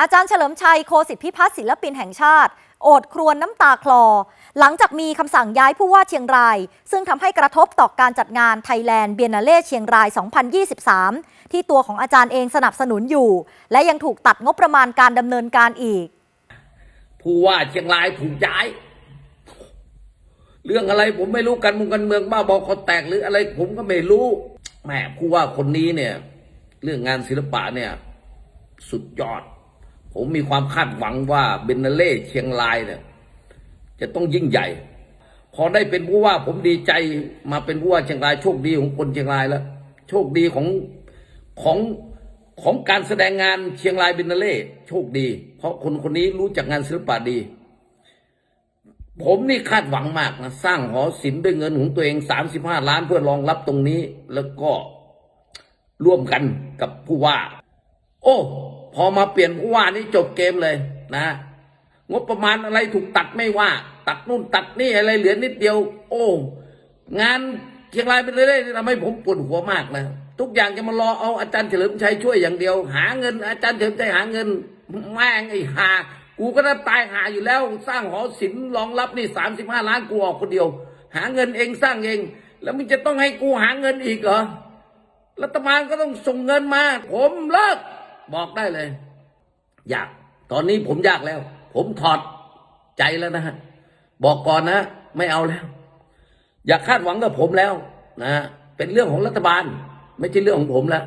อาจารย์เฉลิมชัยโคสิทธิพิพัฒน์ศิลปินแห่งชาติ โอดครวญน้ำตาคลอ หลังจากมีคำสั่งย้ายผู้ว่าเชียงราย ซึ่งทำให้กระทบต่อการจัดงานไทยแลนด์เบียนนาเล่เชียงราย 2023 ที่ตัวของอาจารย์เองสนับสนุนอยู่ และยังถูกตัดงบประมาณการดำเนินการอีก ผู้ว่าเชียงรายถูกย้าย เรื่องอะไรผมไม่รู้กันมุงกันเมืองบ้าบอคอแตกหรืออะไร ผมก็ไม่รู้แหมผู้ว่าคนนี้เนี่ย เรื่องงานศิลปะเนี่ย สุดยอด ผมมีความคาดหวังว่าเบนนาเล่เชียงรายเนี่ยจะต้องยิ่งใหญ่ พอได้เป็นผู้ว่าผมดีใจมาเป็นผู้ว่าเชียงรายโชคดีของคนเชียงรายแล้ว โชคดีของของของการแสดงงานเชียงรายเบนนาเล่โชคดี เพราะคนคนนี้รู้จักงานศิลปะดี ผมนี่คาดหวังมากนะสร้างหอศิลป์ด้วยเงินของตัวเองสามสิบห้าล้านเพื่อรองรับตรงนี้แล้วก็ร่วมกันกับผู้ว่า โอ้ อมาเปลี่ยนผู้ว่านี่จบเกมเลยนะ งบประมาณอะไรถูกตัดไม่ว่า ตัดนู่นตัดนี่อะไรเหลือนิดเดียว โอ้ งานเชียงรายเป็นเรื่อยๆทำให้ผมปวดหัวมากนะทุกอย่างจะมารอเอาอาจารย์เฉลิมชัยช่วยอย่างเดียว หาเงิน อาจารย์เฉลิมชัยหาเงินแม่งไอ้หากูก็ได้ตายหาอยู่แล้ว สร้างหอศิลป์รองรับนี่สามสิบห้าล้านกูออกคนเดียว หาเงินเองสร้างเอง แล้วมึงจะต้องให้กูหาเงินอีกเหรอรัฐบาลก็ต้องส่งเงินมา ผมเลิก บอกได้เลย อยาก ตอนนี้ผมอยากแล้ว ผมถอดใจแล้วนะฮะบอกก่อนนะ ไม่เอาแล้ว อย่าคาดหวังกับผมแล้วนะเป็นเรื่องของรัฐบาล ไม่ใช่เรื่องของผมแล้ว